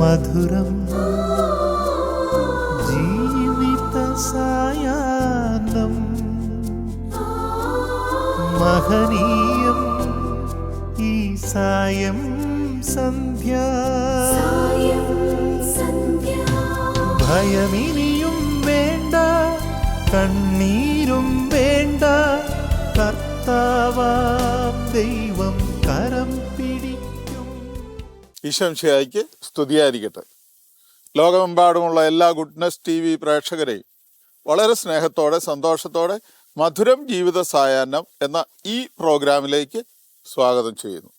മധുരം ജീവിത സായാഹ്നം. മഹനീയം ഈ സായം സന്ധ്യ. ഭയമിനിയും വേണ്ട കണ്ണീരും വേണ്ട. കർത്താവാം ദൈവം കരം പിടിക്കും. ഈശംശയായിക്ക് സ്തുതിയായിരിക്കട്ടെ. ലോകമെമ്പാടുമുള്ള എല്ലാ ഗുഡ്നസ് ടി വി പ്രേക്ഷകരെയും വളരെ സ്നേഹത്തോടെ സന്തോഷത്തോടെ മധുരം ജീവിത സായാഹ്നം എന്ന ഈ പ്രോഗ്രാമിലേക്ക് സ്വാഗതം ചെയ്യുന്നു.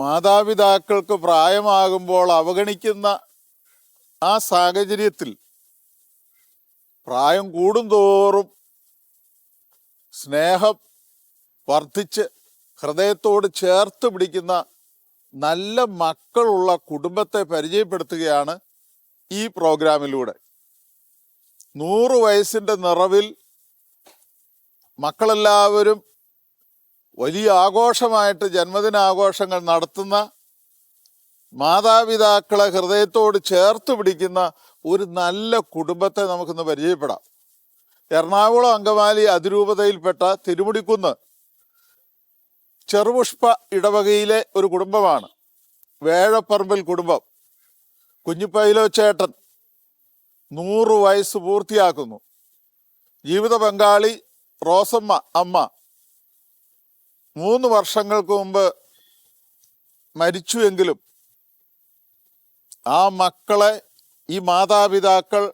മാതാപിതാക്കൾക്ക് പ്രായമാകുമ്പോൾ അവഗണിക്കുന്ന ആ സാഹചര്യത്തിൽ പ്രായം കൂടുന്തോറും സ്നേഹം വർദ്ധിച്ച് ഹൃദയത്തോട് ചേർത്ത് പിടിക്കുന്ന നല്ല മക്കളുള്ള കുടുംബത്തെ പരിചയപ്പെടുത്തുകയാണ് ഈ പ്രോഗ്രാമിലൂടെ. നൂറ് വയസ്സിന്റെ നിറവിൽ മക്കളെല്ലാവരും വലിയ ആഘോഷമായിട്ട് ജന്മദിനാഘോഷങ്ങൾ നടത്തുന്ന മാതാപിതാക്കളെ ഹൃദയത്തോട് ചേർത്ത് പിടിക്കുന്ന ഒരു നല്ല കുടുംബത്തെ നമുക്കിന്ന് പരിചയപ്പെടാം. എറണാകുളം അങ്കമാലി അതിരൂപതയിൽപ്പെട്ട തിരുമുടിക്കുന്ന് ചെറുപുഷ്പ ഇടവകയിലെ ഒരു കുടുംബമാണ്. വേഴപ്പറമ്പിൽ കുടുംബം. കുഞ്ഞിപ്പൈലോ ചേട്ടൻ നൂറ് വയസ്സ് പൂർത്തിയാക്കുന്നു. ജീവിത പങ്കാളി റോസമ്മ അമ്മ. മൂന്ന് വർഷങ്ങൾക്ക് മുമ്പ് മരിച്ചുവെങ്കിലും ആ മക്കളെ ഈ മാതാപിതാക്കൾ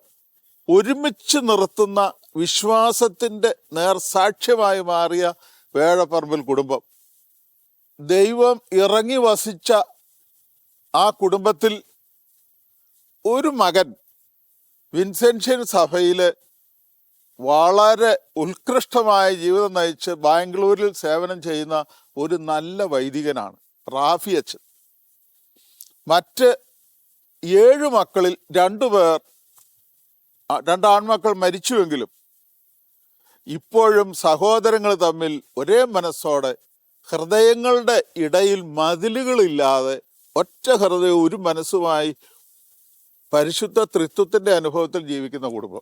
ഒരുമിച്ച് നിർത്തുന്ന വിശ്വാസത്തിന്റെ നേർസാക്ഷ്യമായി മാറിയ വേഴപ്പറമ്പിൽ കുടുംബം. ദൈവം ഇറങ്ങി വസിച്ച ആ കുടുംബത്തിൽ ഒരു മകൻ വിൻസെൻഷ്യൻ സഭയിൽ വളരെ ഉത്കൃഷ്ടമായ ജീവിതം നയിച്ച് ബാംഗ്ലൂരിൽ സേവനം ചെയ്യുന്ന ഒരു നല്ല വൈദികനാണ് റാഫി അച്ഛൻ മറ്റ് ഏഴ് മക്കളിൽ രണ്ടുപേർ പേർ രണ്ട് ആൺമക്കൾ മരിച്ചുവെങ്കിലും ഇപ്പോഴും സഹോദരങ്ങൾ തമ്മിൽ ഒരേ മനസ്സോടെ ഹൃദയങ്ങളുടെ ഇടയിൽ മതിലുകളില്ലാതെ ഒറ്റ ഹൃദയം ഒരു മനസ്സുമായി പരിശുദ്ധ ത്രിത്വത്തിന്റെ അനുഭവത്തിൽ ജീവിക്കുന്ന കുടുംബം.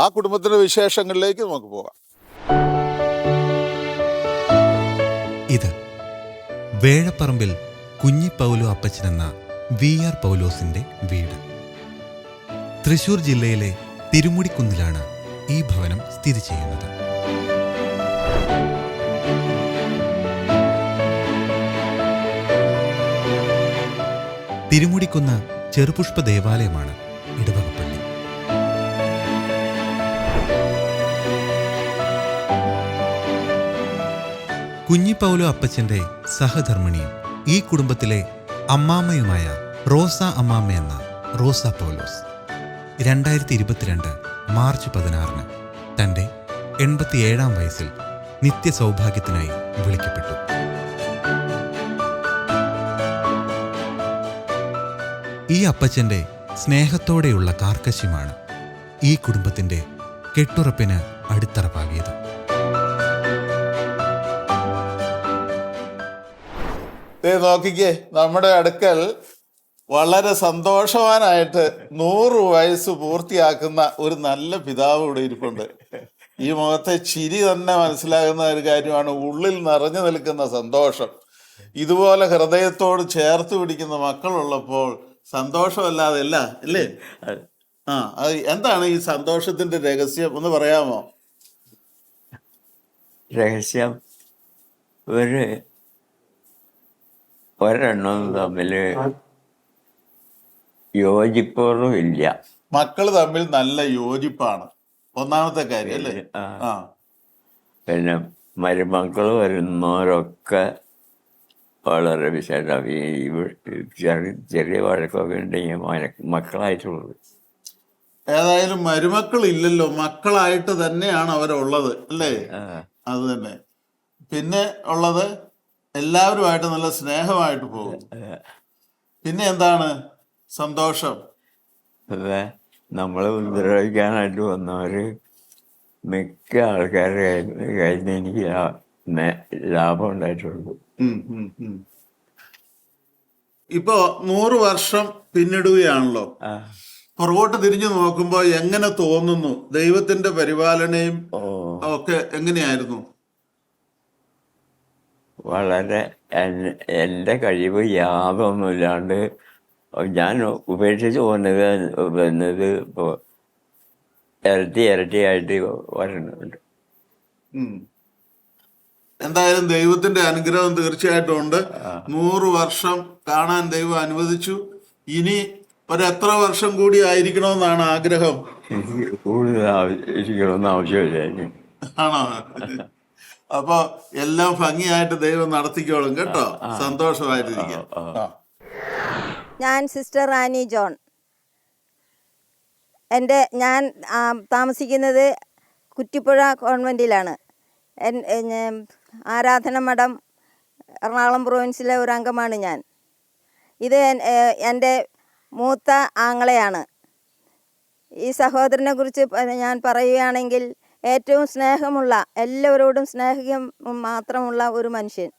ആ കുടുംബത്തിന്റെ വിശേഷങ്ങളിലേക്ക് നമുക്ക് പോകാം. ഇത് വേഴപ്പറമ്പിൽ കുഞ്ഞിപ്പൗലു അപ്പച്ചനെന്ന വി ആർ പൗലോസിന്റെ വീട്. തൃശൂർ ജില്ലയിലെ തിരുമുടിക്കുന്നിലാണ് ഈ ഭവനം സ്ഥിതി ചെയ്യുന്നത്. തിരുമുടിക്കുന്ന് ചെറുപുഷ്പ ദേവാലയമാണ് ഇടവകപ്പള്ളി. കുഞ്ഞിപ്പൗലോ അപ്പച്ചന്റെ സഹധർമ്മിണിയും ഈ കുടുംബത്തിലെ അമ്മാമ്മയുമായ റോസ അമ്മാമ്മ എന്ന റോസ പോലോസ്. രണ്ടായിരത്തി ഇരുപത്തിരണ്ട് മാർച്ച് പതിനാറിന് തന്റെ എൺപത്തിയേഴാം വയസ്സിൽ നിത്യ സൗഭാഗ്യത്തിനായി വിളിക്കപ്പെട്ടു. ഈ അപ്പച്ചന്റെ സ്നേഹത്തോടെയുള്ള കാർക്കശ്യമാണ് ഈ കുടുംബത്തിന്റെ കെട്ടുറപ്പിന് അടിത്തറ പാകിയത് ദേ നോക്കിക്കേ നമ്മുടെ അടുക്കൽ വളരെ സന്തോഷവാനായിട്ട് നൂറ് വയസ്സ് പൂർത്തിയാക്കുന്ന ഒരു നല്ല പിതാവ് ഇവിടെ ഇരിപ്പുണ്ട്. ഈ മുഖത്തെ ചിരി തന്നെ മനസ്സിലാകുന്ന ഒരു കാര്യമാണ് ഉള്ളിൽ നിറഞ്ഞു നിൽക്കുന്ന സന്തോഷം. ഇതുപോലെ ഹൃദയത്തോട് ചേർത്ത് പിടിക്കുന്ന മക്കളുള്ളപ്പോൾ സന്തോഷമല്ലാതെ അല്ല അല്ലേ? ആ അത് എന്താണ് ഈ സന്തോഷത്തിന്റെ രഹസ്യം ഒന്ന് പറയാമോ? രഹസ്യം ഒരു ഒരെണ്ണം തമ്മിൽ യോജിപ്പൊന്നും ഇല്ല മക്കൾ തമ്മിൽ നല്ല യോജിപ്പാണ്. ഒന്നാമത്തെ കാര്യം അല്ലേ? ആ. പിന്നെ മരുമക്കൾ വരുന്നവരൊക്കെ വളരെ വിശേഷം ഈ ചെറിയ ചെറിയ വഴക്കൊക്കെ ഉണ്ടെങ്കിൽ മക്കളായിട്ടുള്ളത്. ഏതായാലും മരുമക്കൾ ഇല്ലല്ലോ മക്കളായിട്ട് തന്നെയാണ് അവരുള്ളത്. അല്ലേ? അത് തന്നെ. പിന്നെ ഉള്ളത് എല്ലാവരുമായിട്ട് നല്ല സ്നേഹമായിട്ട് പോകും. പിന്നെ എന്താണ്? സന്തോഷം. അതെ. നമ്മളെ ഉപദ്രവിക്കാനായിട്ട് വന്നവര് മിക്ക ആൾക്കാരുടെ കയ്യിൽ നിന്ന് എനിക്ക് ലാഭം ഉണ്ടായിട്ടുള്ളൂ. ഇപ്പോ നൂറ് വർഷം പിന്നിടുകയാണല്ലോ. പുറകോട്ട് തിരിഞ്ഞു നോക്കുമ്പോൾ എങ്ങനെ തോന്നുന്നു? ദൈവത്തിന്റെ പരിപാലനയും ഒക്കെ എങ്ങനെയായിരുന്നു? വളരെ എൻ- എന്റെ കഴിവ് യാതൊന്നുമില്ലാണ്ട് ഞാൻ ഉപേക്ഷിച്ച് പോകുന്നത് വന്നത് ഇപ്പോൾ ഇരട്ടി ഇരട്ടിയായിട്ട് ആയിട്ട് വരണുണ്ട് എന്തായാലും ദൈവത്തിന്റെ അനുഗ്രഹം തീർച്ചയായിട്ടും ഉണ്ട്. നൂറ് വർഷം കാണാൻ ദൈവം അനുവദിച്ചു. ഇനി ഒരു എത്ര വർഷം കൂടി ആയിരിക്കണമെന്നാണ് ആഗ്രഹം. കൂടുതൽ ആവശ്യമില്ല ആണോ? അപ്പൊ എല്ലാം ഭംഗിയായിട്ട് ദൈവം നടത്തിക്കോളും കേട്ടോ. സന്തോഷമായിട്ടിരിക്കാം. ഞാൻ സിസ്റ്റർ റാനി ജോൺ. എന്റെ ഞാൻ താമസിക്കുന്നത് കുറ്റിപ്പുഴ കോൺവെന്റിലാണ് ആരാധന മഠം എറണാകുളം പ്രൊവിൻസിലെ ഒരു അംഗമാണ് ഞാൻ. ഇത് എന്റെ മൂത്ത ആങ്ങളെയാണ്. ഈ സഹോദരനെ കുറിച്ച് ഞാൻ പറയുകയാണെങ്കിൽ ഏറ്റവും സ്നേഹമുള്ള എല്ലാവരോടും സ്നേഹം മാത്രമുള്ള ഒരു മനുഷ്യൻ.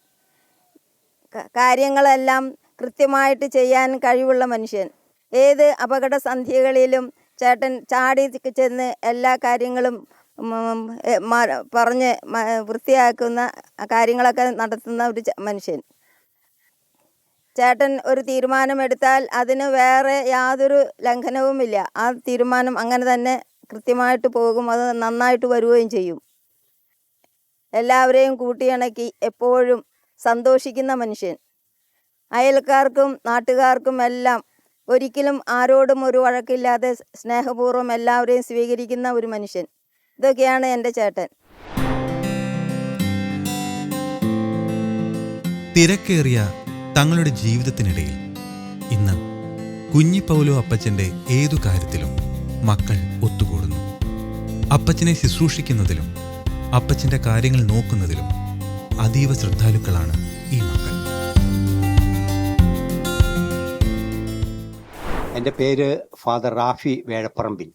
കാര്യങ്ങളെല്ലാം കൃത്യമായിട്ട് ചെയ്യാൻ കഴിവുള്ള മനുഷ്യൻ. ഏത് അപകട സന്ധ്യകളിലും ചേട്ടൻ ചാടി ചെന്ന് എല്ലാ കാര്യങ്ങളും പറഞ്ഞ് വൃത്തിയാക്കുന്ന കാര്യങ്ങളൊക്കെ നടത്തുന്ന ഒരു മനുഷ്യൻ. ചേട്ടൻ ഒരു തീരുമാനമെടുത്താൽ അതിന് വേറെ യാതൊരു ലംഘനവുമില്ല. ആ തീരുമാനം അങ്ങനെ തന്നെ കൃത്യമായിട്ട് പോകും അത് നന്നായിട്ട് വരികയും ചെയ്യും. എല്ലാവരെയും കൂട്ടിയിണക്കി എപ്പോഴും സന്തോഷിക്കുന്ന മനുഷ്യൻ. അയൽക്കാർക്കും നാട്ടുകാർക്കും എല്ലാം ഒരിക്കലും ആരോടും ഒരു വഴക്കില്ലാതെ സ്നേഹപൂർവം എല്ലാവരെയും സ്വീകരിക്കുന്ന ഒരു മനുഷ്യൻ. ഇതൊക്കെയാണ് എന്റെ ചേട്ടൻ. തിരക്കേറിയ തങ്ങളുടെ ജീവിതത്തിനിടയിൽ ഇന്ന് കുഞ്ഞിപ്പൗലോ അപ്പച്ചന്റെ ഏതു കാര്യത്തിലും മക്കൾ ഒത്തുകൂടുന്നു അപ്പച്ചനെ ശുശ്രൂഷിക്കുന്നതിലും അപ്പച്ചന്റെ കാര്യങ്ങൾ നോക്കുന്നതിലും അതീവ ശ്രദ്ധാലുക്കളാണ് ഈ മക്കൾ. എന്റെ പേര് ഫാദർ റാഫി വേഴപ്പറമ്പിൽ.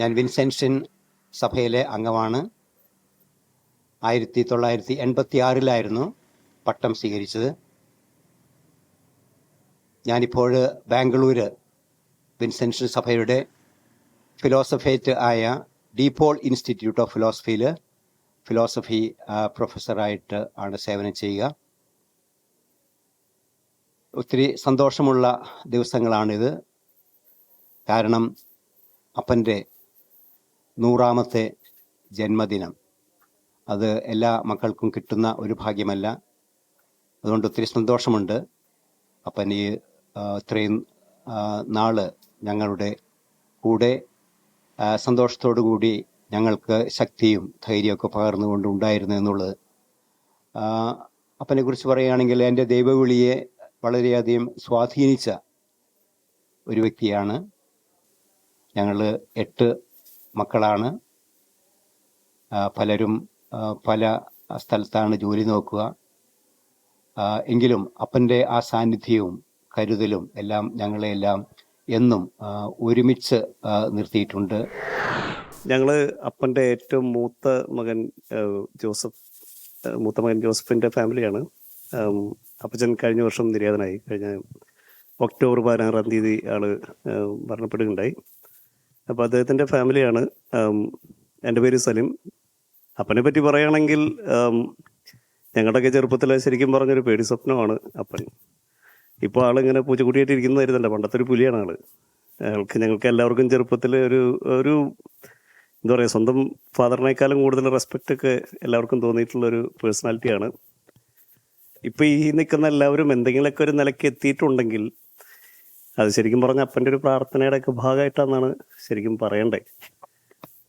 ഞാൻ വിൻസെൻഷൻ സഭയിലെ അംഗമാണ്. ആയിരത്തി തൊള്ളായിരത്തി എൺപത്തി ആറിലായിരുന്നു പട്ടം സ്വീകരിച്ചത്. ഞാനിപ്പോൾ ബാംഗ്ലൂര് വിൻസെൻഷൻ സഭയുടെ ഫിലോസഫേറ്റ് ആയ ഡീപോൾ ഇൻസ്റ്റിറ്റ്യൂട്ട് ഓഫ് ഫിലോസഫിയിൽ ഫിലോസഫി പ്രൊഫസറായിട്ട് ആണ് സേവനം ചെയ്യുക. ഒത്തിരി സന്തോഷമുള്ള ദിവസങ്ങളാണിത്. കാരണം അപ്പന്റെ നൂറാമത്തെ ജന്മദിനം. അത് എല്ലാ മക്കൾക്കും കിട്ടുന്ന ഒരു ഭാഗ്യമല്ല. അതുകൊണ്ട് ഒത്തിരി സന്തോഷമുണ്ട്. അപ്പൻ ഈ ഇത്രയും നാൾ ഞങ്ങളുടെ കൂടെ സന്തോഷത്തോടു കൂടി ഞങ്ങൾക്ക് ശക്തിയും ധൈര്യമൊക്കെ പകർന്നുകൊണ്ട് ഉണ്ടായിരുന്നു എന്നുള്ളത്. അപ്പനെ അപ്പനെക്കുറിച്ച് പറയുകയാണെങ്കിൽ എന്റെ ദൈവവിളിയെ വളരെയധികം സ്വാധീനിച്ച ഒരു വ്യക്തിയാണ്. ഞങ്ങൾ എട്ട് മക്കളാണ്. പലരും പല സ്ഥലത്താണ് ജോലി നോക്കുക. എങ്കിലും അപ്പന്റെ ആ സാന്നിധ്യവും കരുതലും എല്ലാം ഞങ്ങളെല്ലാം എന്നും ഒരുമിച്ച് നിർത്തിയിട്ടുണ്ട്. ഞങ്ങൾ അപ്പന്റെ ഏറ്റവും മൂത്ത മകൻ ജോസഫ് മൂത്ത മകൻ ജോസഫിന്റെ ഫാമിലിയാണ്. അപ്പച്ചൻ കഴിഞ്ഞ വർഷം നിര്യാതനായി. കഴിഞ്ഞ ഒക്ടോബർ പതിനാറാം തീയതി ആൾ മരണപ്പെടുകയുണ്ടായി. അപ്പോൾ അദ്ദേഹത്തിന്റെ ഫാമിലിയാണ് എന്റെ പേര് സലിം. അപ്പനെ പറ്റി പറയുകയാണെങ്കിൽ ഞങ്ങളുടെയൊക്കെ ചെറുപ്പത്തിൽ ശരിക്കും പറഞ്ഞൊരു പേടി സ്വപ്നമാണ് അപ്പൻ. ഇപ്പോൾ ആളിങ്ങനെ പൂച്ചക്കുട്ടിയായിട്ട് ഇരിക്കുന്നതായിരുന്നല്ല പണ്ടത്തെ ഒരു പുലിയാണ് ആൾ. അയാൾക്ക് ഞങ്ങൾക്ക് എല്ലാവർക്കും ചെറുപ്പത്തിൽ ഒരു ഒരു എന്താ പറയുക സ്വന്തം ഫാദറിനേക്കാളും കൂടുതൽ റെസ്പെക്റ്റ് ഒക്കെ എല്ലാവർക്കും തോന്നിയിട്ടുള്ള ഒരു പേഴ്സണാലിറ്റിയാണ് ഇപ്പോൾ ഈ നിൽക്കുന്ന എല്ലാവരും എന്തെങ്കിലുമൊക്കെ ഒരു നിലയ്ക്ക് എത്തിയിട്ടുണ്ടെങ്കിൽ അത് ശരിക്കും പറഞ്ഞ അപ്പന്റെ ഒരു പ്രാർത്ഥനയുടെ ഒക്കെ ഭാഗമായിട്ടാണെന്നാണ് ശരിക്കും പറയണ്ടേ.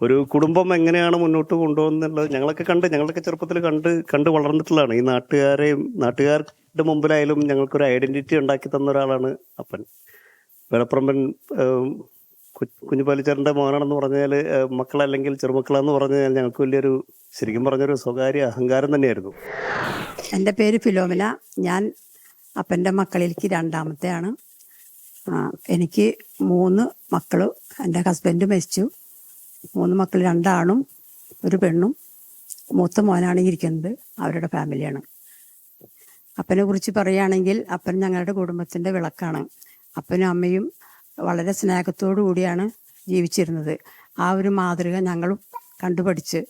ഒരു കുടുംബം എങ്ങനെയാണ് മുന്നോട്ട് കൊണ്ടുപോകുന്നുള്ളത് ഞങ്ങളൊക്കെ കണ്ട് ഞങ്ങളൊക്കെ ചെറുപ്പത്തിൽ കണ്ട് കണ്ട് വളർന്നിട്ടുള്ളതാണ്. ഈ നാട്ടുകാരെയും നാട്ടുകാരുടെ മുമ്പിലായാലും ഞങ്ങൾക്കൊരു ഐഡന്റിറ്റി ഉണ്ടാക്കി തന്ന ഒരാളാണ് അപ്പൻ. വേളപ്പറമ്പൻ ഏം, കു- കുഞ്ഞുപാലിച്ചാറിന്റെ മോനാണെന്ന് പറഞ്ഞാൽ മക്കളല്ലെങ്കിൽ ചെറുമക്കളാന്ന് പറഞ്ഞാൽ ഞങ്ങൾക്ക് വലിയൊരു ശരിക്കും പറഞ്ഞൊരു സ്വകാര്യ അഹങ്കാരം തന്നെയായിരുന്നു. എന്റെ പേര് ഫിലോമിന. ഞാൻ അപ്പന്റെ മക്കളിലേക്ക് രണ്ടാമത്തെയാണ്. എനിക്ക് മൂന്ന് മക്കൾ എന്റെ ഹസ്ബൻഡ് മരിച്ചു. മൂന്ന് മക്കൾ രണ്ടാണും ഒരു പെണ്ണും. മൂത്ത മോനാണ് ഇരിക്കുന്നത് അവരുടെ ഫാമിലിയാണ്. അപ്പനെ കുറിച്ച് പറയുകയാണെങ്കിൽ അപ്പൻ ഞങ്ങളുടെ കുടുംബത്തിന്റെ വിളക്കാണ്. അപ്പനും അമ്മയും വളരെ സ്നേഹത്തോടു കൂടിയാണ് ജീവിച്ചിരുന്നത്. ആ ഒരു മാതൃക ഞങ്ങളും കണ്ടുപഠിച്ച്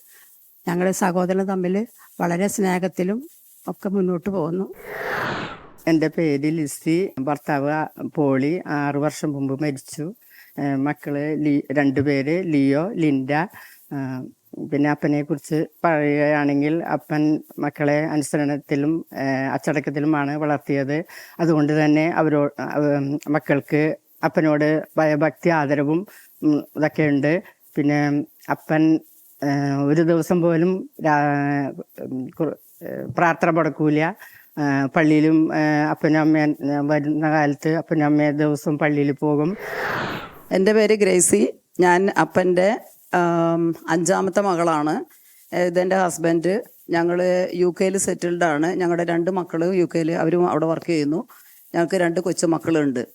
ഞങ്ങൾ സഹോദരൻ തമ്മിൽ വളരെ സ്നേഹത്തിലും ഒക്കെ മുന്നോട്ട് പോകുന്നു. എന്റെ പേര് ലിസി. ഭർത്താവ് പോളി. ആറു വർഷം മുമ്പ് മരിച്ചു. മക്കൾ ലി രണ്ടുപേര് ലിയോ ലിൻഡ പിന്നെ അപ്പനെ കുറിച്ച് പറയുകയാണെങ്കിൽ അപ്പൻ മക്കളെ അനുസരണത്തിലും അച്ചടക്കത്തിലുമാണ് വളർത്തിയത്. അതുകൊണ്ട് തന്നെ അവരോ മക്കൾക്ക് അപ്പനോട് ഭയഭക്തി ആദരവും ഇതൊക്കെ ഉണ്ട് പിന്നെ അപ്പൻ ഒരു ദിവസം പോലും പ്രാർത്ഥന മുടക്കൂല. പള്ളിയിലും അപ്പനും അമ്മ വരുന്ന കാലത്ത് അപ്പനും അമ്മയും ദിവസവും പള്ളിയിൽ പോകും. എന്റെ പേര് ഗ്രേസി. ഞാൻ അപ്പന്റെ അഞ്ചാമത്തെ മകളാണ്. ഇതെന്റെ ഹസ്ബൻഡ്. ഞങ്ങൾ യു കെയിൽ സെറ്റിൽഡ് ആണ്. ഞങ്ങളുടെ രണ്ട് മക്കൾ യു കെയിൽ അവരും അവിടെ വർക്ക് ചെയ്യുന്നു. ഞങ്ങൾക്ക് രണ്ട് കൊച്ചു മക്കളുണ്ട്.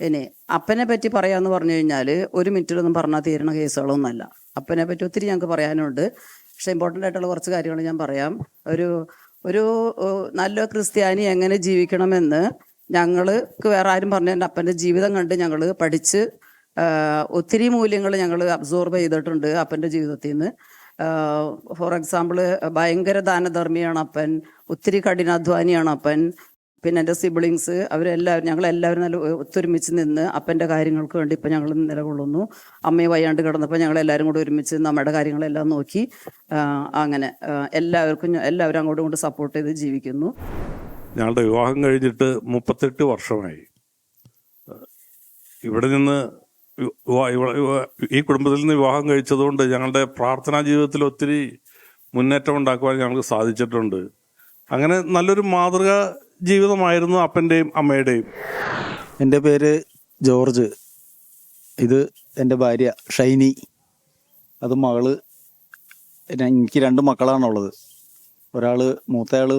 ഇനി അപ്പനെ പറ്റി പറയാമെന്ന് പറഞ്ഞു കഴിഞ്ഞാൽ ഒരു മിനിറ്റിലൊന്നും പറഞ്ഞാൽ തീരണ കേസുകളൊന്നുമല്ല. അപ്പനെ പറ്റി ഒത്തിരി ഞങ്ങൾക്ക് പറയാനുണ്ട്. പക്ഷെ ഇമ്പോർട്ടന്റ് ആയിട്ടുള്ള കുറച്ച് കാര്യങ്ങൾ ഞാൻ പറയാം. ഒരു ഒരു നല്ല ക്രിസ്ത്യാനി എങ്ങനെ ജീവിക്കണമെന്ന് ഞങ്ങൾക്ക് വേറെ ആരും പറഞ്ഞു എന്റെ അപ്പന്റെ ജീവിതം കണ്ട് ഞങ്ങൾ പഠിച്ച് ഒത്തിരി മൂല്യങ്ങൾ ഞങ്ങൾ അബ്സോർബ് ചെയ്തിട്ടുണ്ട് അപ്പന്റെ ജീവിതത്തിൽ നിന്ന് ഫോർ എക്സാമ്പിൾ ഭയങ്കര ദാനധർമ്മിയാണ് അപ്പൻ ഒത്തിരി കഠിനാധ്വാനിയാണ് അപ്പൻ പിന്നെ എന്റെ സിബിളിങ്സ് അവരെല്ലാവരും ഞങ്ങളെല്ലാവരും നല്ല ഒത്തൊരുമിച്ച് നിന്ന് അപ്പന്റെ കാര്യങ്ങൾക്ക് വേണ്ടി ഇപ്പം ഞങ്ങൾ നിലകൊള്ളുന്നു. അമ്മയെ വയ്യാണ്ട് കിടന്നപ്പോൾ ഞങ്ങളെല്ലാവരും കൂടി ഒരുമിച്ച് നമ്മുടെ കാര്യങ്ങളെല്ലാം നോക്കി അങ്ങനെ എല്ലാവർക്കും എല്ലാവരും അങ്ങോട്ടും ഇങ്ങോട്ടും സപ്പോർട്ട് ചെയ്ത് ജീവിക്കുന്നു. ഞങ്ങളുടെ വിവാഹം കഴിഞ്ഞിട്ട് മുപ്പത്തെട്ട് വർഷമായി. ഇവിടെ നിന്ന് ഈ കുടുംബത്തിൽ നിന്ന് വിവാഹം കഴിച്ചതുകൊണ്ട് ഞങ്ങളുടെ പ്രാർത്ഥനാ ജീവിതത്തിൽ ഒത്തിരി മുന്നേറ്റം ഉണ്ടാക്കുവാൻ ഞങ്ങൾക്ക് സാധിച്ചിട്ടുണ്ട്. അങ്ങനെ നല്ലൊരു മാതൃക ജീവിതമായിരുന്നു അപ്പന്റെയും അമ്മയുടെയും. എന്റെ പേര് ജോർജ്. ഇത് എന്റെ ഭാര്യ ഷൈനി. അത് മകൾ എനിക്ക് രണ്ട് മക്കളാണുള്ളത്. ഒരാൾ മൂത്തയാൾ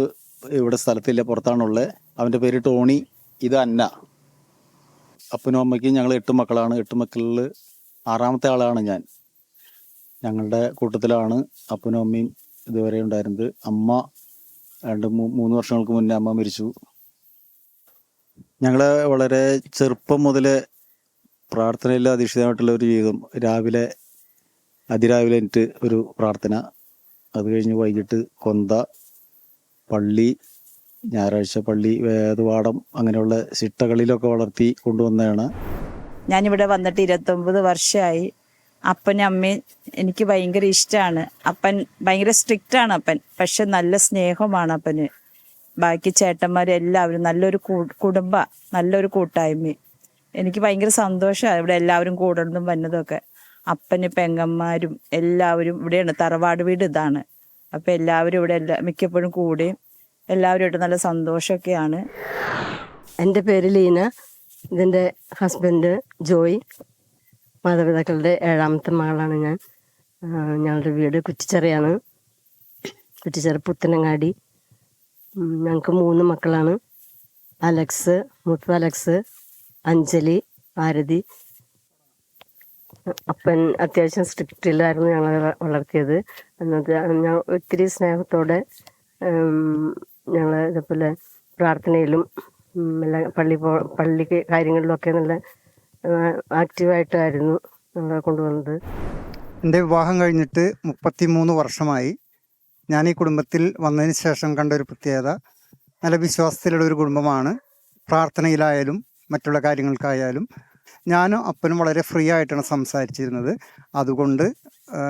ഇവിടെ സ്ഥലത്തില്ല പുറത്താണുള്ളത് അവന്റെ പേര് ടോണി ഇത് അന്ന. അപ്പനും അമ്മയ്ക്കും ഞങ്ങൾ എട്ട് മക്കളാണ്. എട്ട് മക്കളിൽ ആറാമത്തെ ആളാണ് ഞാൻ. ഞങ്ങളുടെ കൂട്ടത്തിലാണ് അപ്പനും അമ്മയും ഇതുവരെ ഉണ്ടായിരുന്നത്. അമ്മ രണ്ട് മൂന്ന് വർഷങ്ങൾക്ക് മുന്നേ അമ്മ മരിച്ചു. ഞങ്ങൾ വളരെ ചെറുപ്പം മുതലേ പ്രാർത്ഥനയിൽ അധിഷ്ഠിതമായിട്ടുള്ള ഒരു ജീവിതം. രാവിലെ അതിരാവിലെ എനിക്ക് ഒരു പ്രാർത്ഥന. അത് കഴിഞ്ഞ് വൈകിട്ട് കൊന്ത പള്ളി ഞായറാഴ്ച പള്ളി വേദപാഠം അങ്ങനെയുള്ള ചിട്ടകളിലൊക്കെ വളർത്തി കൊണ്ടുവന്നതാണ്. ഞാനിവിടെ വന്നിട്ട് ഇരുപത്തൊമ്പത് വർഷമായി അപ്പനും അമ്മയും എനിക്ക് ഭയങ്കര ഇഷ്ടമാണ് അപ്പൻ ഭയങ്കര സ്ട്രിക്റ്റ് ആണ് അപ്പൻ. പക്ഷെ നല്ല സ്നേഹമാണ് അപ്പന്. ബാക്കി ചേട്ടന്മാരെല്ലാവരും നല്ലൊരു കുടുംബ നല്ലൊരു കൂട്ടായ്മ. എനിക്ക് ഭയങ്കര സന്തോഷമാണ് ഇവിടെ എല്ലാവരും കൂടുന്നതും വന്നതൊക്കെ. അപ്പന് പെങ്ങന്മാരും എല്ലാവരും ഇവിടെയാണ്. തറവാട് വീട് ഇതാണ്. അപ്പം എല്ലാവരും ഇവിടെ എല്ലാ മിക്കപ്പോഴും കൂടുകയും എല്ലാവരുമായിട്ട് നല്ല സന്തോഷമൊക്കെയാണ്. എന്റെ പേര് ലീന. ഇതെന്റെ ഹസ്ബൻഡ് ജോയ്. മാതാപിതാക്കളുടെ ഏഴാമത്തെ മകളാണ് ഞാൻ. ഞങ്ങളുടെ വീട് കുറ്റിച്ചെറയാണ്. കുറ്റിച്ചെറ പുത്തനങ്ങാടി. ഞങ്ങൾക്ക് മൂന്ന് മക്കളാണ്. അലക്സ് മുത്ത അലക്സ് അഞ്ജലി ആരതി അപ്പൻ അത്യാവശ്യം സ്ട്രിക്റ്റിലായിരുന്നു ഞങ്ങളെ വളർത്തിയത്. എന്നത് ഞാൻ ഒത്തിരി സ്നേഹത്തോടെ ഞങ്ങൾ ഇതേപോലെ പ്രാർത്ഥനയിലും എല്ലാ പള്ളി പോ പള്ളി കാര്യങ്ങളിലൊക്കെ നല്ല ആക്റ്റീവായിട്ടായിരുന്നു ഞങ്ങളെ കൊണ്ടുവന്നത്. എന്റെ വിവാഹം കഴിഞ്ഞിട്ട് മുപ്പത്തി മൂന്ന് വർഷമായി. ഞാൻ ഈ കുടുംബത്തിൽ വന്നതിന് ശേഷം കണ്ട ഒരു പ്രത്യേകത നല്ല വിശ്വാസത്തിലുള്ള ഒരു കുടുംബമാണ്. പ്രാർത്ഥനയിലായാലും മറ്റുള്ള കാര്യങ്ങൾക്കായാലും ഞാനും അപ്പനും വളരെ ഫ്രീ ആയിട്ടാണ് സംസാരിച്ചിരുന്നത്. അതുകൊണ്ട്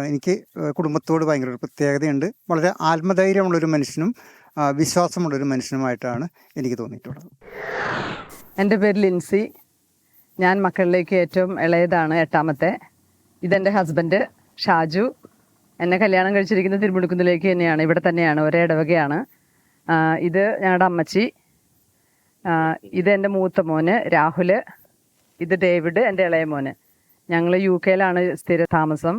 എനിക്ക് കുടുംബത്തോട് ഭയങ്കര ഒരു പ്രത്യേകതയുണ്ട്. വളരെ ആത്മധൈര്യമുള്ളൊരു മനുഷ്യനും വിശ്വാസമുള്ളൊരു മനുഷ്യനുമായിട്ടാണ് എനിക്ക് തോന്നിയിട്ടുള്ളത്. എന്റെ പേര് ലിൻസി. ഞാൻ മക്കളിലേക്ക് ഏറ്റവും ഇളയതാണ് എട്ടാമത്തെ. ഇതെന്റെ ഹസ്ബൻഡ് ഷാജു. എന്നെ കല്യാണം കഴിച്ചിരിക്കുന്ന തിരുമുടുക്കുന്നിലേക്ക് തന്നെയാണ് ഇവിടെ തന്നെയാണ് ഒരേ ഇടവകയാണ്. ഇത് ഞങ്ങളുടെ അമ്മച്ചി. ഇത് എന്റെ മൂത്ത മോന് രാഹുൽ. ഇത് ഡേവിഡ് എന്റെ ഇളയ മോന്. ഞങ്ങൾ യു കെയിലാണ് സ്ഥിര താമസം.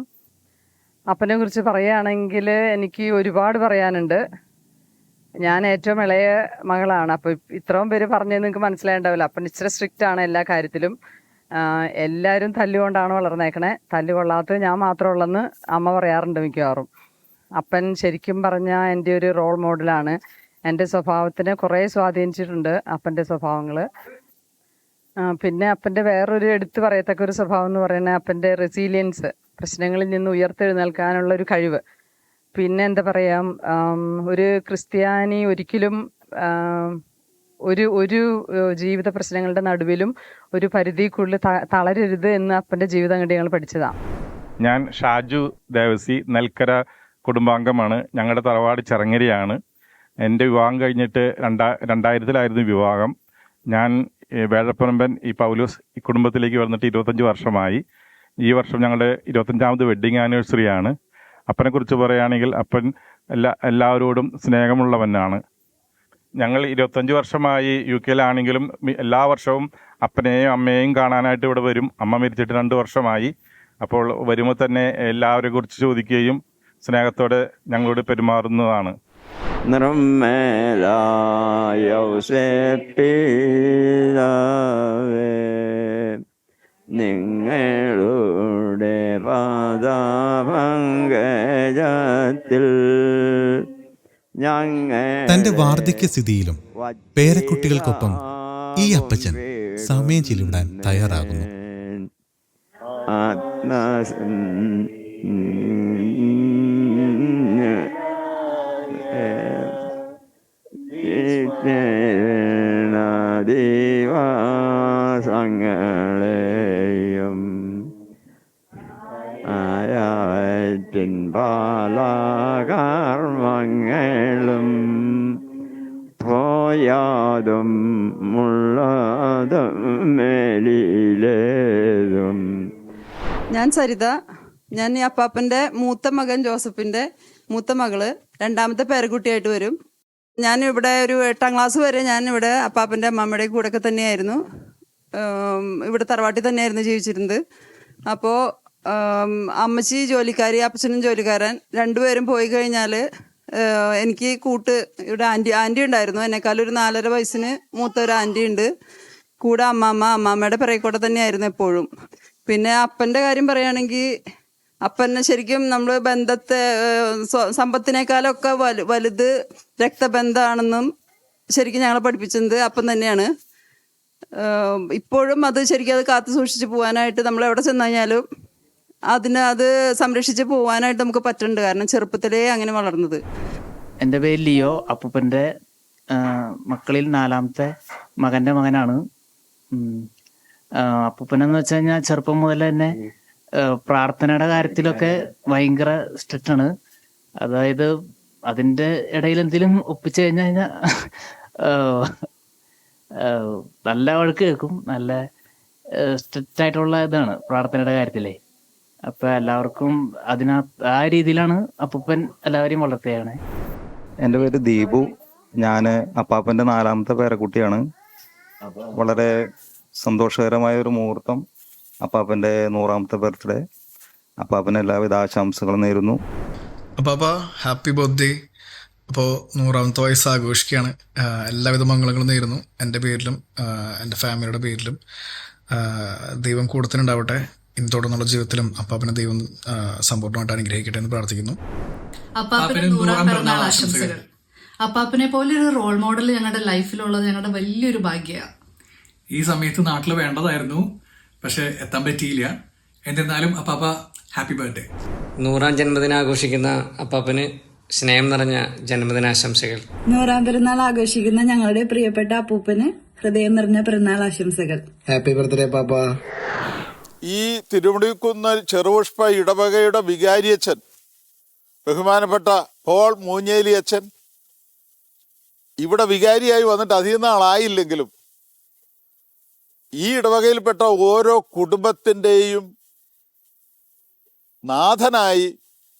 അപ്പനെ കുറിച്ച് പറയുകയാണെങ്കിൽ എനിക്ക് ഒരുപാട് പറയാനുണ്ട്. ഞാൻ ഏറ്റവും ഇളയ മകളാണ്. അപ്പോൾ ഇത്രയും പേര് പറഞ്ഞത് നിങ്ങൾക്ക് മനസ്സിലായിണ്ടാവില്ല. അപ്പൻ ഇച്ചിരി സ്ട്രിക്റ്റ് ആണ് എല്ലാ കാര്യത്തിലും. എല്ലാവരും തല്ലുകൊണ്ടാണ് വളർന്നേക്കണേ. തല്ല് കൊള്ളാത്തത് ഞാൻ മാത്രമേ ഉള്ളെന്ന് അമ്മ പറയാറുണ്ട് മിക്കവാറും. അപ്പൻ ശരിക്കും പറഞ്ഞാൽ എന്റെ ഒരു റോൾ മോഡലാണ് എന്റെ സ്വഭാവത്തിനെ കുറേ സ്വാധീനിച്ചിട്ടുണ്ട് അപ്പന്റെ സ്വഭാവങ്ങൾ പിന്നെ അപ്പന്റെ വേറൊരു എടുത്തു പറയത്തക്ക ഒരു സ്വഭാവം എന്ന് പറയുന്നത് അപ്പന്റെ റെസീലിയൻസ് പ്രശ്നങ്ങളിൽ നിന്ന് ഉയർത്തെഴുന്നേൽക്കാനുള്ള ഒരു കഴിവ്. പിന്നെ എന്താ പറയുക ഒരു ക്രിസ്ത്യാനി ഒരിക്കലും ഒരു ഒരു ജീവിത പ്രശ്നങ്ങളുടെ നടുവിലും ഒരു പരിധിക്കുള്ളിൽ തളരരുത് എന്ന് അപ്പന്റെ ജീവിതം കണ്ട് ഞങ്ങൾ പഠിച്ചതാണ് ഞാൻ ഷാജു ദേവസി നെൽക്കര കുടുംബാംഗമാണ്. ഞങ്ങളുടെ തറവാട് ചെറങ്ങരിയാണ്. എന്റെ വിവാഹം കഴിഞ്ഞിട്ട് രണ്ടാ രണ്ടായിരത്തിലായിരുന്നു വിവാഹം. ഞാൻ വേഴപ്പറമ്പൻ ഈ പൗലൂസ് ഈ കുടുംബത്തിലേക്ക് വന്നിട്ട് ഇരുപത്തഞ്ച് വർഷമായി. ഈ വർഷം ഞങ്ങളുടെ ഇരുപത്തഞ്ചാമത് വെഡ്ഡിങ് ആനിവേഴ്സറിയാണ് അപ്പനെക്കുറിച്ച് പറയുകയാണെങ്കിൽ അപ്പൻ എല്ലാ എല്ലാവരോടും സ്നേഹമുള്ളവനാണ്. ഞങ്ങൾ ഇരുപത്തഞ്ച് വർഷമായി യു കെയിലാണെങ്കിലും എല്ലാ വർഷവും അപ്പനെയും അമ്മയെയും കാണാനായിട്ട് ഇവിടെ വരും. അമ്മ മരിച്ചിട്ട് രണ്ട് വർഷമായി. അപ്പോൾ വരുമ്പോൾ തന്നെ എല്ലാവരെ കുറിച്ച് ചോദിക്കുകയും സ്നേഹത്തോടെ ഞങ്ങളോട് പെരുമാറുന്നതാണ്. നിറം മേലായൗസേപ്പിതാവേ നിങ്ങളുടെ ഞങ്ങൾ തന്റെ വാർദ്ധക്യസ്ഥിതിയിലും പേരക്കുട്ടികൾക്കൊപ്പം ഈ അപ്പച്ചൻ സമയം ചിലവിടാൻ തയ്യാറാകുന്നു ആത്മാസ് ദിവസങ്ങളെയും പാല കർമ്മങ്ങളും പോയാതും ഉള്ളതും മേലിലേതും. ഞാൻ സരിത ഞാൻ ഈ അപ്പാപ്പന്റെ മൂത്ത മകൻ ജോസഫിന്റെ മൂത്ത മകൾ രണ്ടാമത്തെ പേരക്കുട്ടിയായിട്ട് വരും. ഞാൻ ഇവിടെ ഒരു എട്ടാം ക്ലാസ് വരെ ഞാൻ ഇവിടെ അപ്പാപ്പന്റെ അമ്മമ്മയുടെ കൂടെ ഒക്കെ തന്നെയായിരുന്നു ഇവിടെ തറവാട്ടിൽ തന്നെയായിരുന്നു ജീവിച്ചിരുന്നത്. അപ്പോൾ അമ്മച്ചി ജോലിക്കാരി അപ്പച്ചനും ജോലിക്കാരൻ രണ്ടുപേരും പോയി കഴിഞ്ഞാൽ എനിക്ക് കൂട്ട് ഇവിടെ ആന്റി ആന്റി ഉണ്ടായിരുന്നു. എന്നെക്കാളും ഒരു നാലര വയസ്സിന് മൂത്ത ഒരു ആന്റി ഉണ്ട്. കൂടെ അമ്മാമ്മ അമ്മാമ്മയുടെ പിറകെക്കൂടെ തന്നെയായിരുന്നു എപ്പോഴും. പിന്നെ അപ്പന്റെ കാര്യം പറയുകയാണെങ്കിൽ അപ്പനെ ശരിക്കും നമ്മൾ ബന്ധത്തെ സമ്പത്തിനേക്കാളൊക്കെ വലു വലുത് രക്തബന്ധമാണെന്നും ശരിക്കും ഞങ്ങളെ പഠിപ്പിച്ചത് അപ്പം തന്നെയാണ്. ഇപ്പോഴും അത് ശരിക്കും അത് കാത്തു സൂക്ഷിച്ച് പോകാനായിട്ട് നമ്മൾ എവിടെ ചെന്ന് കഴിഞ്ഞാലും അതിനെ അത് സംരക്ഷിച്ച് പോകാനായിട്ട് നമുക്ക് പറ്റുന്നുണ്ട്. കാരണം ചെറുപ്പത്തിലേ അങ്ങനെ വളർന്നത്. എന്റെ പേര് ലിയോ. അപ്പൂപ്പന്റെ മക്കളിൽ നാലാമത്തെ മകന്റെ മകനാണ്. അപ്പൂപ്പനെന്ന് വെച്ച് കഴിഞ്ഞാൽ ചെറുപ്പം മുതൽ തന്നെ പ്രാർത്ഥനയുടെ കാര്യത്തിലൊക്കെ ഭയങ്കര സ്ട്രിക്റ്റ് ആണ്. അതായത് അതിന്റെ ഇടയിൽ എന്തെങ്കിലും ഒപ്പിച്ചു കഴിഞ്ഞു കഴിഞ്ഞാൽ നല്ല വഴക്ക് കേൾക്കും. നല്ല സ്ട്രിക്റ്റ് ആയിട്ടുള്ള ഇതാണ് പ്രാർത്ഥനയുടെ കാര്യത്തിലേ. അപ്പൊ എല്ലാവർക്കും അതിനകത്ത് ആ രീതിയിലാണ് അപ്പൂപ്പൻ എല്ലാവരെയും വളർത്തുകയാണ് എന്റെ പേര് ദീപു. ഞാൻ അപ്പാപ്പന്റെ നാലാമത്തെ പേരക്കുട്ടിയാണ്. വളരെ സന്തോഷകരമായ ഒരു മുഹൂർത്തം അപ്പാപ്പന്റെ നൂറാമത്തെ ബർത്ത്ഡേ. അപ്പാപ്പന് എല്ലാവിധ ആശംസകളും നേരുന്നു. അപ്പാപ്പ ഹാപ്പി ബർത്ത്ഡേ. അപ്പോൾ നൂറാമത്തെ വയസ്സ് ആഘോഷിക്കുകയാണ്. എല്ലാവിധ മംഗളങ്ങളും നേരുന്നു. എന്റെ പേരിലും എന്റെ ഫാമിലിയുടെ പേരിലും. ദൈവം കൂടുതലുണ്ടാവട്ടെ ഇനി തുടർന്നുള്ള ജീവിതത്തിലും അപ്പാപ്പനെ ദൈവം സമ്പൂർണമായിട്ട് അനുഗ്രഹിക്കട്ടെ എന്ന് പ്രാർത്ഥിക്കുന്നു. അപ്പാപ്പന് നൂറാം പിറന്നാൾ ആശംസകൾ. അപ്പാപ്പനെ പോലെ ഒരു റോൾ മോഡൽ ഞങ്ങളുടെ ലൈഫിലുള്ളത് ഞങ്ങളുടെ വലിയൊരു ഭാഗ്യമാണ് ഈ സമയത്ത് നാട്ടിൽ വേണ്ടതായിരുന്നു പക്ഷെ എത്താൻ പറ്റിയില്ല. എന്നിരുന്നാലും അപ്പാപ്പ ഹാപ്പി ബർത്ത്ഡേ. നൂറാം ജന്മദിനം ആഘോഷിക്കുന്ന അപ്പാപ്പന് സ്നേഹം നിറഞ്ഞ ജന്മദിനാശംസകൾ. നൂറാം പെരുന്നാൾ ആഘോഷിക്കുന്ന ഞങ്ങളുടെ പ്രിയപ്പെട്ട അപ്പൂപ്പന് ഹൃദയം നിറഞ്ഞ പിറന്നാൾ ആശംസകൾ. ഹാപ്പി ബർത്ത്ഡേ പാപ്പ ഈ തിരുമുടിക്കുന്ന് ചെറുപുഷ്പ ഇടവകയുടെ വികാരിയച്ഛൻ ബഹുമാനപ്പെട്ട പോൾ മൂഞ്ഞേലി അച്ഛൻ ഇവിടെ വികാരിയായി വന്നിട്ട് അധികം നാളായില്ലെങ്കിലും ഈ ഇടവകയിൽപ്പെട്ട ഓരോ കുടുംബത്തിന്റെയും നാഥനായി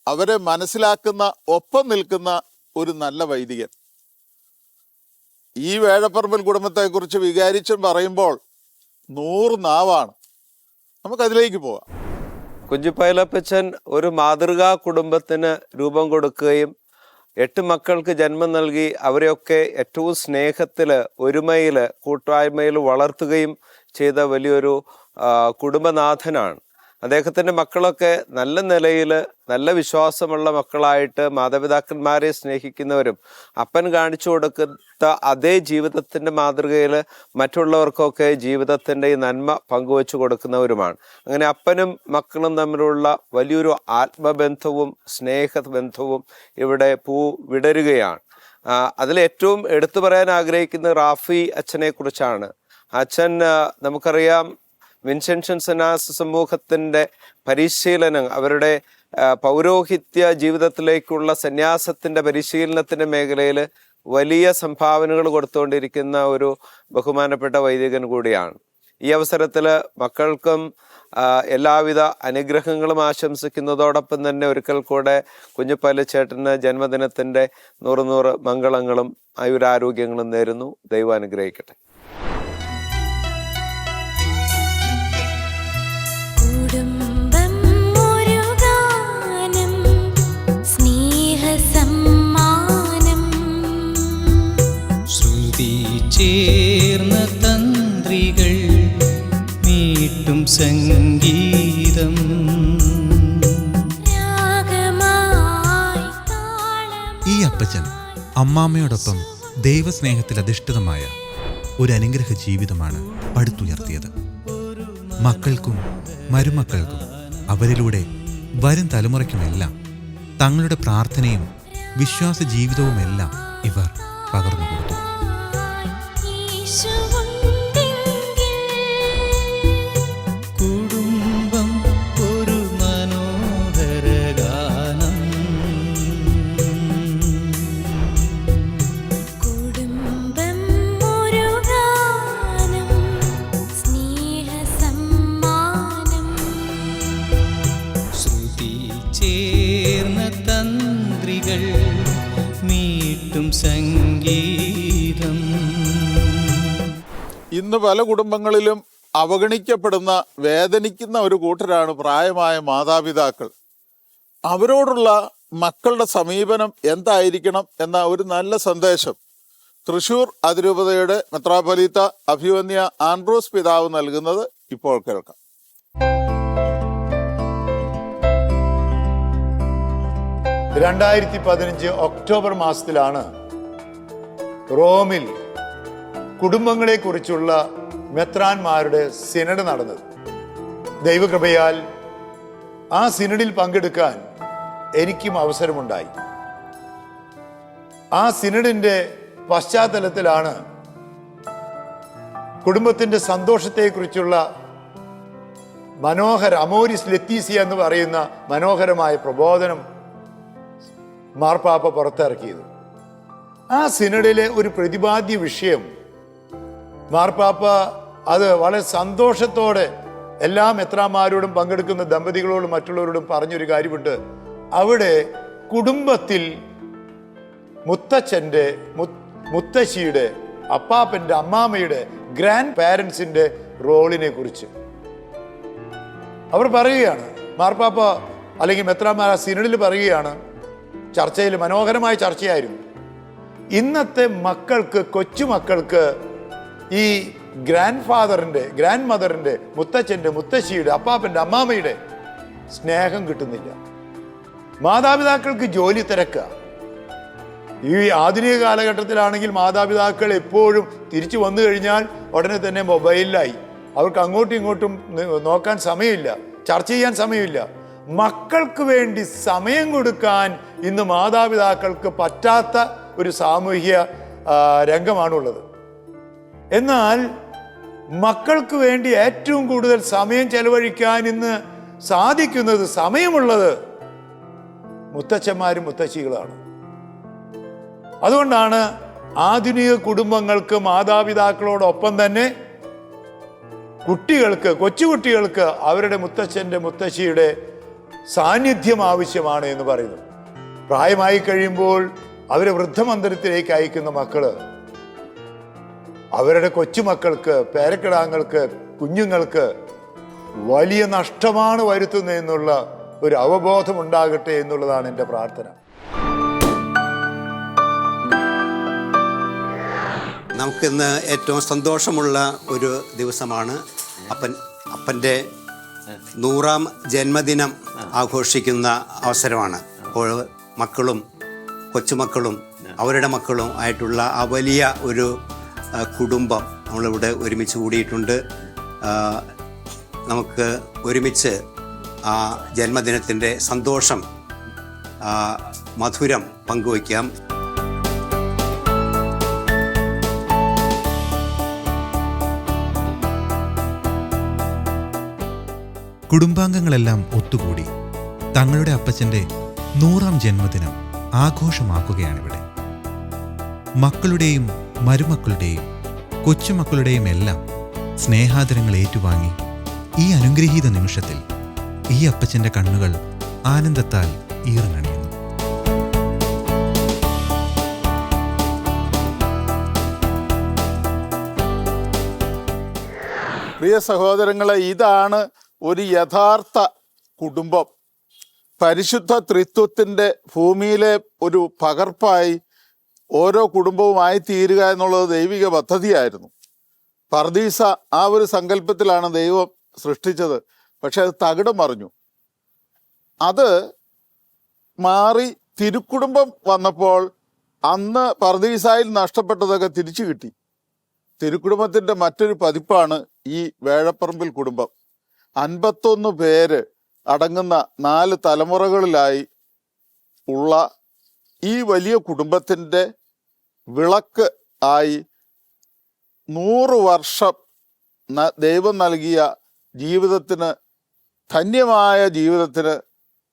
അവരെ മനസ്സിലാക്കുന്ന ഒപ്പം നിൽക്കുന്ന ഒരു നല്ല വൈദികൻ. ഈ വേഴപ്പറമ്പിൽ കുടുംബത്തെക്കുറിച്ച് വികാരിച്ചും പറയുമ്പോൾ നൂറ് നാവാണ്. നമുക്കതിലേക്ക് പോവാം. കുഞ്ചുപൈലപ്പച്ചൻ ഒരു മാതൃകാ കുടുംബത്തിന് രൂപം കൊടുക്കുകയും എട്ട് മക്കൾക്ക് ജന്മം നൽകി അവരെയൊക്കെ ഏറ്റവും സ്നേഹത്തിൽ ഒരുമയിൽ കൂട്ടായ്മയിൽ വളർത്തുകയും ചെയ്ത വലിയൊരു കുടുംബനാഥനാണ്. അദ്ദേഹത്തിന്റെ മക്കളൊക്കെ നല്ല നിലയിൽ നല്ല വിശ്വാസമുള്ള മക്കളായിട്ട് മാതാപിതാക്കന്മാരെ സ്നേഹിക്കുന്നവരും അപ്പൻ കാണിച്ചു കൊടുക്കുന്ന അതേ ജീവിതത്തിന്റെ മാതൃകയിൽ മറ്റുള്ളവർക്കൊക്കെ ജീവിതത്തിന്റെ ഈ നന്മ പങ്കുവച്ചു കൊടുക്കുന്നവരുമാണ്. അങ്ങനെ അപ്പനും മക്കളും തമ്മിലുള്ള വലിയൊരു ആത്മബന്ധവും സ്നേഹബന്ധവും ഇവിടെ പൂ വിടരുകയാണ്. അതിലേറ്റവും എടുത്തു പറയാൻ ആഗ്രഹിക്കുന്നത് റാഫി അച്ഛനെ കുറിച്ചാണ് അച്ഛൻ നമുക്കറിയാം വിൻസെൻഷൻ സനാസ് സമൂഹത്തിന്റെ പരിശീലനം അവരുടെ പൗരോഹിത്യ ജീവിതത്തിലേക്കുള്ള സന്യാസത്തിന്റെ പരിശീലനത്തിന്റെ മേഖലയിൽ വലിയ സംഭാവനകൾ കൊടുത്തുകൊണ്ടിരിക്കുന്ന ഒരു ബഹുമാനപ്പെട്ട വൈദികൻ കൂടിയാണ്. ഈ അവസരത്തിൽ മക്കൾക്കും എല്ലാവിധ അനുഗ്രഹങ്ങളും ആശംസിക്കുന്നതോടൊപ്പം തന്നെ ഒരിക്കൽ കൂടെ കുഞ്ഞുപ്പാലി ചേട്ടന് ജന്മദിനത്തിന്റെ നൂറ് നൂറ് മംഗളങ്ങളും ആയുരാരോഗ്യങ്ങളും നേരുന്നു. ദൈവം അനുഗ്രഹിക്കട്ടെ. ചേർന്ന തന്ത്രികൾ മീട്ടും സംഗീതം. ഈ അപ്പച്ചൻ അമ്മാമ്മയോടൊപ്പം ദൈവസ്നേഹത്തിൽ അധിഷ്ഠിതമായ ഒരു അനുഗ്രഹ ജീവിതമാണ് പടുത്തുയർത്തിയത്. മക്കൾക്കും മരുമക്കൾക്കും അവരിലൂടെ വരും തലമുറയ്ക്കുമെല്ലാം തങ്ങളുടെ പ്രാർത്ഥനയും വിശ്വാസ ജീവിതവുമെല്ലാം ഇവർ പകർന്നു കൊടുത്തു കുടുംബം ഇന്ന് പല കുടുംബങ്ങളിലും അവഗണിക്കപ്പെടുന്ന വേദനിക്കുന്ന ഒരു കൂട്ടരാണ് പ്രായമായ മാതാപിതാക്കൾ. അവരോടുള്ള മക്കളുടെ സമീപനം എന്തായിരിക്കണം എന്ന ഒരു നല്ല സന്ദേശം തൃശൂർ അതിരൂപതയുടെ മെത്രാപൊലീത്ത അഭിവന്യ ആൻഡ്രൂസ് പിതാവ് നൽകുന്നത് ഇപ്പോൾ കേൾക്കാം. രണ്ടായിരത്തി പതിനഞ്ച് ഒക്ടോബർ മാസത്തിലാണ് റോമിൽ കുടുംബങ്ങളെക്കുറിച്ചുള്ള മെത്രാന്മാരുടെ സിനഡ് നടന്നത്. ദൈവകൃപയാൽ ആ സിനഡിൽ പങ്കെടുക്കാൻ എനിക്കും അവസരമുണ്ടായി. ആ സിനഡിന്റെ പശ്ചാത്തലത്തിലാണ് കുടുംബത്തിന്റെ സന്തോഷത്തെക്കുറിച്ചുള്ള മനോഹര അമോരിസ് ലെത്തീസിയ എന്ന് പറയുന്ന മനോഹരമായ പ്രബോധനം മാർപ്പാപ്പ പുറത്തിറക്കിയത്. ആ സിനഡിലെ ഒരു പ്രതിപാദ്യ വിഷയം മാർപ്പാപ്പ അത് വളരെ സന്തോഷത്തോടെ എല്ലാ മെത്രാമാരോടും പങ്കെടുക്കുന്ന ദമ്പതികളോടും മറ്റുള്ളവരോടും പറഞ്ഞൊരു കാര്യമുണ്ട്. അവിടെ കുടുംബത്തിൽ മുത്തച്ഛന്റെ മുത്തശ്ശിയുടെ അപ്പാപ്പന്റെ അമ്മാമ്മയുടെ ഗ്രാൻഡ് പാരൻസിന്റെ റോളിനെ കുറിച്ച്. അവർ പറയുകയാണ് മാർപ്പാപ്പ അല്ലെങ്കിൽ മെത്രാമാർ ആ സിനഡിൽ പറയുകയാണ് ചർച്ചയിൽ മനോഹരമായ ചർച്ചയായിരുന്നു. ഇന്നത്തെ മക്കൾക്ക് കൊച്ചുമക്കൾക്ക് ഈ ഗ്രാൻഡ് ഫാദറിന്റെ ഗ്രാൻഡ് മദറിന്റെ മുത്തച്ഛന്റെ മുത്തശ്ശിയുടെ അപ്പാപ്പന്റെ അമ്മാമ്മയുടെ സ്നേഹം കിട്ടുന്നില്ല. മാതാപിതാക്കൾക്ക് ജോലി തിരക്കുക ഈ ആധുനിക കാലഘട്ടത്തിലാണെങ്കിൽ മാതാപിതാക്കൾ എപ്പോഴും തിരിച്ചു വന്നു കഴിഞ്ഞാൽ ഉടനെ തന്നെ മൊബൈലിലായി. അവർക്ക് അങ്ങോട്ടും ഇങ്ങോട്ടും നോക്കാൻ സമയമില്ല ചർച്ച ചെയ്യാൻ സമയമില്ല. മക്കൾക്ക് വേണ്ടി സമയം കൊടുക്കാൻ ഇന്ന് മാതാപിതാക്കൾക്ക് പറ്റാത്ത ഒരു സാമൂഹ്യ രംഗമാണുള്ളത്. എന്നാൽ മക്കൾക്ക് വേണ്ടി ഏറ്റവും കൂടുതൽ സമയം ചെലവഴിക്കാൻ ഇന്ന് സാധിക്കുന്നത് സമയമുള്ളത് മുത്തച്ഛന്മാരും മുത്തശ്ശികളാണ്. അതുകൊണ്ടാണ് ആധുനിക കുടുംബങ്ങൾക്ക് മാതാപിതാക്കളോടൊപ്പം തന്നെ കുട്ടികൾക്ക് കൊച്ചുകുട്ടികൾക്ക് അവരുടെ മുത്തച്ഛന്റെ മുത്തശ്ശിയുടെ സാന്നിധ്യം ആവശ്യമാണ് എന്ന് പറയുന്നു. പ്രായമായി കഴിയുമ്പോൾ അവരെ വൃദ്ധമന്ദിരത്തിലേക്ക് അയക്കുന്ന മക്കൾ അവരുടെ കൊച്ചുമക്കൾക്ക് പേരക്കിടാങ്ങൾക്ക് കുഞ്ഞുങ്ങൾക്ക് വലിയ നഷ്ടമാണ് വരുത്തുന്നത് എന്നുള്ള ഒരു അവബോധം ഉണ്ടാകട്ടെ എന്നുള്ളതാണ് എന്റെ പ്രാർത്ഥന. നമുക്കിന്ന് ഏറ്റവും സന്തോഷമുള്ള ഒരു ദിവസമാണ് അപ്പൻ അപ്പന്റെ നൂറാം ജന്മദിനം ആഘോഷിക്കുന്ന അവസരമാണ്. അപ്പോൾ മക്കളും കൊച്ചുമക്കളും അവരുടെ മക്കളും ആയിട്ടുള്ള ആ വലിയ ഒരു കുടുംബം നമ്മളിവിടെ ഒരുമിച്ച് കൂടിയിട്ടുണ്ട്. നമുക്ക് ഒരുമിച്ച് ആ ജന്മദിനത്തിന്റെ സന്തോഷം മധുരം പങ്കുവയ്ക്കാം. കുടുംബാംഗങ്ങളെല്ലാം ഒത്തുകൂടി തങ്ങളുടെ അപ്പച്ചന്റെ നൂറാം ജന്മദിനം ആഘോഷമാക്കുകയാണിവിടെ. മക്കളുടെയും മരുമക്കളുടെയും കൊച്ചുമക്കളുടെയും എല്ലാം സ്നേഹാദരങ്ങൾ ഏറ്റുവാങ്ങി ഈ അനുഗ്രഹീത നിമിഷത്തിൽ ഈ അപ്പച്ചന്റെ കണ്ണുകൾ ആനന്ദത്താൽ ഈറനണിയുന്നു പ്രിയ സഹോദരങ്ങളെ ഇതാണ് ഒരു യഥാർത്ഥ കുടുംബം. പരിശുദ്ധ ത്രിത്വത്തിന്റെ ഭൂമിയിലെ ഒരു പകർപ്പായി ഓരോ കുടുംബവുമായി തീരുക എന്നുള്ളത് ദൈവിക പദ്ധതിയായിരുന്നു. പർദീസ ആ ഒരു സങ്കല്പത്തിലാണ് ദൈവം സൃഷ്ടിച്ചത്. പക്ഷെ അത് തകിടം മറിഞ്ഞു. അത് മാറി തിരുക്കുടുംബം വന്നപ്പോൾ അന്ന് പർദീസായിൽ നഷ്ടപ്പെട്ടതൊക്കെ തിരിച്ചു കിട്ടി. തിരുക്കുടുംബത്തിന്റെ മറ്റൊരു പതിപ്പാണ് ഈ വേഴപ്പറമ്പിൽ കുടുംബം. അൻപത്തൊന്ന് പേര് അടങ്ങുന്ന നാല് തലമുറകളിലായി ഉള്ള ഈ വലിയ കുടുംബത്തിന്റെ വിളക്ക് ആയി നൂറ് വർഷം ദൈവം നൽകിയ ജീവിതത്തിന് ധന്യമായ ജീവിതത്തിന്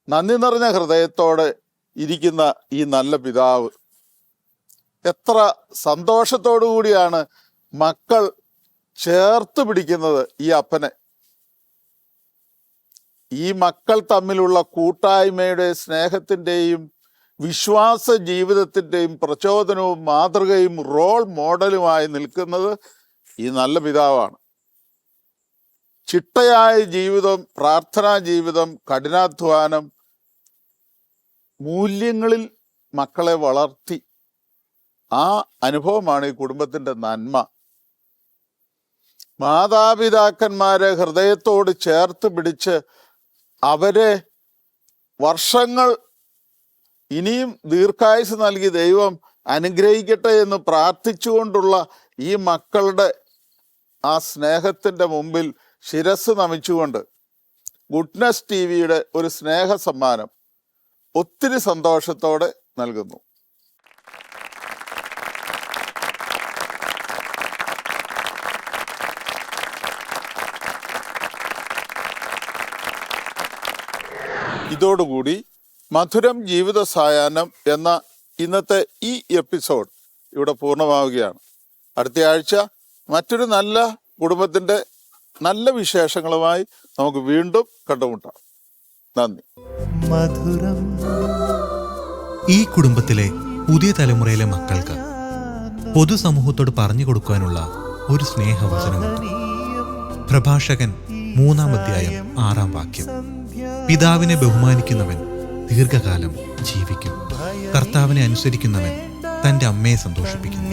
നന്ദി നിറഞ്ഞ ഹൃദയത്തോടെ ഇരിക്കുന്ന ഈ നല്ല പിതാവ്. എത്ര സന്തോഷത്തോടു കൂടിയാണ് മക്കൾ ചേർത്ത് പിടിക്കുന്നത് ഈ അപ്പനെ. ഈ മക്കൾ തമ്മിലുള്ള കൂട്ടായ്മയുടെ സ്നേഹത്തിന്റെയും വിശ്വാസ ജീവിതത്തിന്റെയും പ്രചോദനവും മാതൃകയും റോൾ മോഡലുമായി നിൽക്കുന്നത് ഈ നല്ല പിതാവാണ്. ചിട്ടയായ ജീവിതം പ്രാർത്ഥനാ ജീവിതം കഠിനാധ്വാനം മൂല്യങ്ങളിൽ മക്കളെ വളർത്തി. ആ അനുഭവമാണ് ഈ കുടുംബത്തിന്റെ നന്മ. മാതാപിതാക്കന്മാരെ ഹൃദയത്തോട് ചേർത്ത് പിടിച്ച് അവരെ വർഷങ്ങൾ ഇനിയും ദീർഘായുസ് നൽകി ദൈവം അനുഗ്രഹിക്കട്ടെ എന്ന് പ്രാർത്ഥിച്ചുകൊണ്ടുള്ള ഈ മക്കളുടെ ആ സ്നേഹത്തിന്റെ മുമ്പിൽ ശിരസ് നമിച്ചുകൊണ്ട് ഗുഡ്നസ് ടി വിയുടെ ഒരു സ്നേഹ സമ്മാനം ഒത്തിരി സന്തോഷത്തോടെ നൽകുന്നു. ഇതോടുകൂടി മധുരം ജീവിത സായാഹ്നം എന്ന ഇന്നത്തെ ഈ എപ്പിസോഡ് ഇവിടെ പൂർണമാവുകയാണ്. അടുത്ത ആഴ്ച മറ്റൊരു നല്ല കുടുംബത്തിന്റെ നല്ല വിശേഷങ്ങളുമായി നമുക്ക് വീണ്ടും കണ്ടുമുട്ടാം. നന്ദി. മധുരം. ഈ കുടുംബത്തിലെ പുതിയ തലമുറയിലെ മക്കൾക്ക് പൊതുസമൂഹത്തോട് പറഞ്ഞു കൊടുക്കാനുള്ള ഒരു സ്നേഹവചനമുണ്ട് പ്രഭാഷകൻ മൂന്നാം അധ്യായം ആറാം വാക്യം. പിതാവിനെ ബഹുമാനിക്കുന്നവൻ ദീർഘകാലം ജീവിക്കും. കർത്താവിനെ അനുസരിക്കുന്നവൻ തന്റെ അമ്മയെ സന്തോഷിപ്പിക്കുന്നു.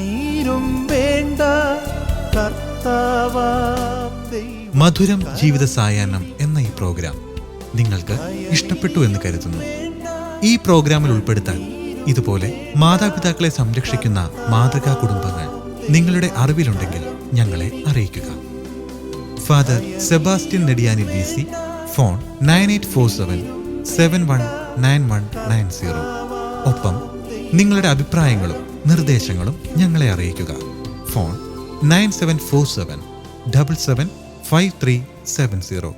കർത്താവാം മധുരം ജീവിത സായാഹ്നം എന്ന ഈ പ്രോഗ്രാം നിങ്ങൾക്ക് ഇഷ്ടപ്പെട്ടു എന്ന് കരുതുന്നു. ഈ പ്രോഗ്രാമിൽ ഉൾപ്പെടുത്താൻ ഇതുപോലെ മാതാപിതാക്കളെ സംരക്ഷിക്കുന്ന മാതൃകാ കുടുംബങ്ങൾ നിങ്ങളുടെ അറിവിലുണ്ടെങ്കിൽ ഞങ്ങളെ അറിയിക്കുക. Father Sebastian Nediyani B C phone nine eight four seven seven one nine one nine zero. ഒപ്പം നിങ്ങളുടെ അഭിപ്രായങ്ങളും നിർദ്ദേശങ്ങളും ഞങ്ങളെ അറിയിക്കുക. Phone nine seven four seven double seven five three seven zero.